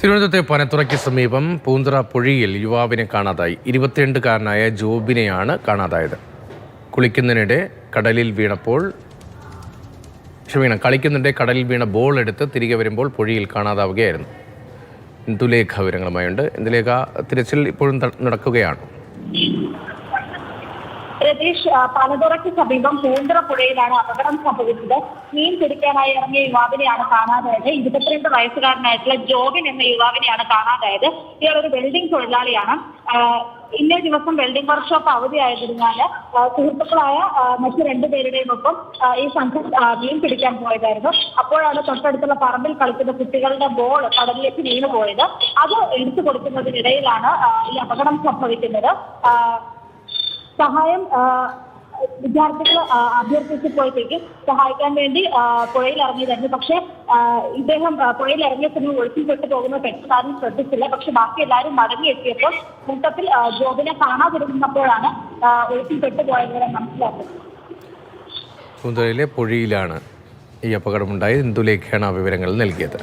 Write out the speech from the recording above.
തിരുവനന്തപുരത്തെ പനത്തുറയ്ക്ക് സമീപം പൂന്തറ പുഴയിൽ യുവാവിനെ കാണാതായി. ഇരുപത്തിരണ്ടുകാരനായ ജോബിനെയാണ് കാണാതായത്. കുളിക്കുന്നതിനിടെ കടലിൽ വീണപ്പോൾ ക്ഷമിക്കണം കളിക്കുന്നിടെ കടലിൽ വീണ ബോൾ എടുത്ത് തിരികെ വരുമ്പോൾ പുഴയിൽ കാണാതാവുകയായിരുന്നു. ഇന്ദുലേഖ വിവരങ്ങളുമായുണ്ട്. ഇന്ദുലേഖ തിരച്ചിൽ ഇപ്പോഴും നടക്കുകയാണ്. രതീഷ് പലതുറയ്ക്ക് സമീപം പൂന്തറ പുഴയിലാണ് അപകടം സംഭവിച്ചത്. മീൻ പിടിക്കാനായി ഇറങ്ങിയ യുവാവിനെയാണ് കാണാതായത്. ഇരുപത്തിരണ്ട് വയസ്സുകാരനായിട്ടുള്ള ജോബിൻ എന്ന യുവാവിനെയാണ് കാണാതായത്. ഇയാൾ ഒരു വെൽഡിംഗ് തൊഴിലാളിയാണ്. ഇന്നേ ദിവസം വെൽഡിംഗ് വർക്ക്ഷോപ്പ് അവധിയായതിനാൽ സുഹൃത്തുക്കളായ മറ്റു രണ്ടുപേരുടെയും ഒപ്പം ഈ സംഘം മീൻ പിടിക്കാൻ പോയതായിരുന്നു. അപ്പോഴാണ് തൊട്ടടുത്തുള്ള പറമ്പിൽ കളിക്കുന്ന കുട്ടികളുടെ ബോൾ കടലിലേക്ക് വീണു പോയത്. അത് എടുത്തു കൊടുക്കുന്നതിനിടയിലാണ് ഈ അപകടം സംഭവിക്കുന്നത്. സഹായം വിദ്യാർത്ഥികൾ അഭ്യർത്ഥിച്ചപ്പോഴത്തേക്ക് സഹായിക്കാൻ വേണ്ടി പുഴയിൽ ഇറങ്ങിയതായിരുന്നു പക്ഷേ ഇദ്ദേഹം പുഴയിൽ ഇറങ്ങിയ സമയം ഒഴുക്കിൽപ്പെട്ട് പോകുന്നത് പെട്ടെന്ന് ആരും ശ്രദ്ധിച്ചില്ല. പക്ഷെ ബാക്കി എല്ലാവരും മടങ്ങിയെത്തിയപ്പോൾ കൂട്ടത്തിൽ ജോബിനെ കാണാതിരുന്നപ്പോഴാണ് ഒഴുക്കിൽപ്പെട്ട് പോയവരെ മനസ്സിലാക്കുന്നത്. പുഴയിലാണ് ഈ അപകടമുണ്ടായത്. ഇന്ദുലേഖയാണ് ആ വിവരങ്ങൾ നൽകിയത്.